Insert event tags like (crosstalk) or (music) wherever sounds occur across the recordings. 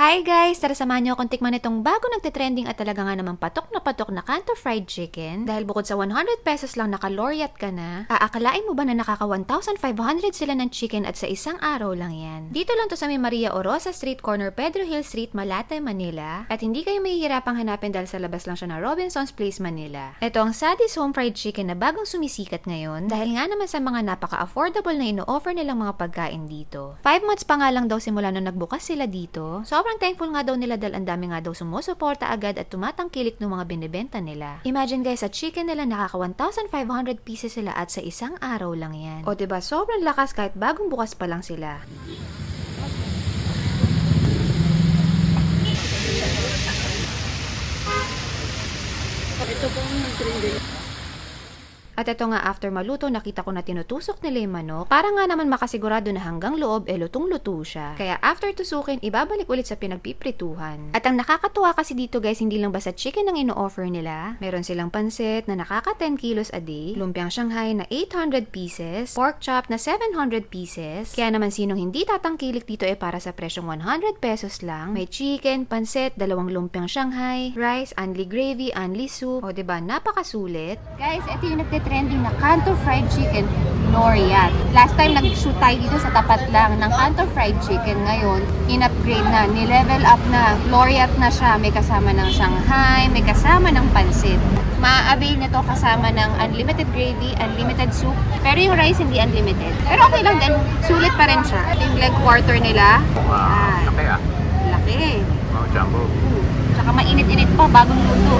Hi guys! Tara samahan niyo akong tikman itong bago nagtitrending at talaga nga naman patok na patok na Kanto Fried Chicken. Dahil bukod sa 100 pesos lang nakaloriat ka na, aakalain mo ba na nakaka 1,500 sila ng chicken at sa isang araw lang yan? Dito lang to sa may Maria Orosa Street Corner, Pedro Hill Street, Malate, Manila. At hindi kayo mahihirapang hanapin dahil sa labas lang siya ng Robinson's Place, Manila. Ito ang Sadie's Home Fried Chicken na bagong sumisikat ngayon dahil nga naman sa mga napaka-affordable na ino-offer nilang mga pagkain dito. 5 months pa nga lang daw simula nung nagbukas sila dito. Sobrang thankful nga daw nila dahil ang dami nga daw sumusuporta agad at tumatangkilik ng mga binibenta nila. Imagine guys, sa chicken nila nakaka 1,500 pieces sila at sa isang araw lang yan. O ba sobrang lakas kahit bagong bukas pa lang sila. Ito po ang nag-trending. At ito nga after maluto, nakita ko na tinutusok nila yung manok para nga naman makasigurado na hanggang loob eh lutong-luto siya. Kaya after tusukin, ibabalik ulit sa pinagpiprituhan. At ang nakakatuwa kasi dito guys, hindi lang basta chicken ang ino-offer nila. Meron silang pansit na nakaka 10 kilos a day, lumpiang Shanghai na 800 pieces, pork chop na 700 pieces. Kaya naman sinong hindi tatangkilik dito eh para sa presyong 100 pesos lang. May chicken, pansit, dalawang lumpiang Shanghai, rice, unli gravy, unli soup. O 'di ba napakasulit. Guys, ito yung nagte-trending na Kanto Fried Chicken Laureate. Last time nag-shoot tayo dito sa tapat lang ng Kanto Fried Chicken. Ngayon, in-upgrade na, ni-level up na. Laureate na siya. May kasama ng Shanghai, may kasama ng pansit. Ma-avail nito kasama ng unlimited gravy, unlimited soup. Pero yung rice hindi unlimited. Pero okay lang din. Sulit pa rin siya. Yung leg quarter nila. Yan. Laki ah. Laki. Wow, jumbo. Tsaka mainit-init pa, bagong luto.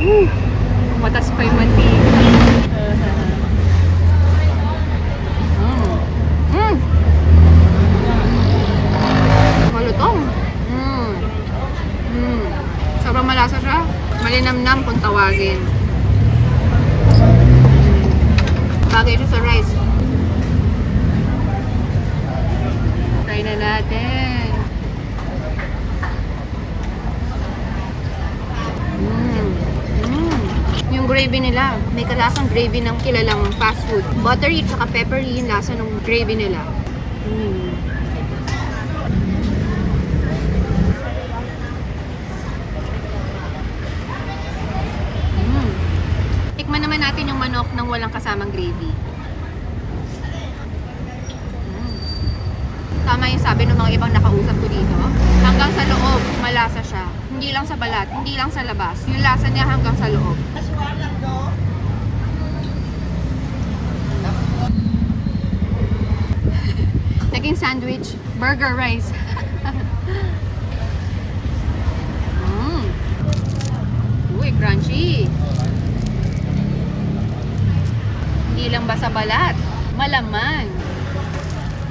Uh, matas pa yung mantika. Mm. Mm. Malutong. Mm. Mm. Sobrang malasa. Malinamnam kung tawagin. Mm. Bagay siya sa rice. Try na natin. Mm. Mm. Yung gravy nila, may kalasang gravy ng kilalang fast food. Buttery at peppery yung lasa ng gravy nila. Mm. Mm. Tikman naman natin yung manok ng walang kasamang gravy. Mm. Tama yung sabi ng mga ibang nakausap ko dito. Hanggang sa loob, malasa siya. Hindi lang sa balat, hindi lang sa labas. Yung lasa niya hanggang sa loob. (laughs) Naging sandwich, burger rice. (laughs) mm. Uy, crunchy. Hindi lang basa balat, malaman.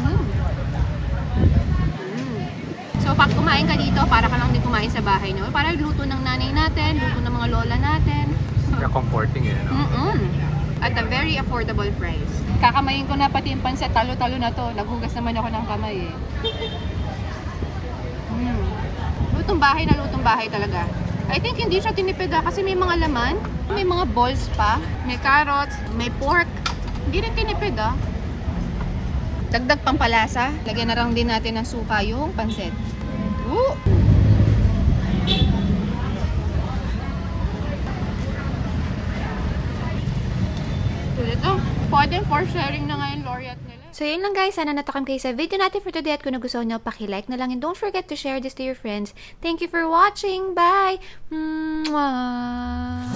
Mm. Mm. So, pag kumain ka dito, para ka lang din kumain sa bahay nyo. Para luto ng nanay natin, luto ng mga lola natin. Kaya comforting eh, no? Mm-mm. At a very affordable price. Kakamayin ko na pati yung pansit. Talo-talo na to. Naghugas naman ako ng kamay eh. Mm. Lutong bahay na lutong bahay talaga. I think hindi siya tinipid ah, kasi may mga laman. May mga balls pa. May carrots. May pork. Hindi rin tinipid ah. Dagdag pampalasa. Lagyan na lang din natin ng suka yung pansit. Sulit oh. Pwede for sharing na ngayon laureate nila. So yun lang guys, sana natakam kayo sa video natin for today at kung nagustuhan nyo, pakilike na lang and don't forget to share this to your friends. Thank you for watching. Bye! Mwah!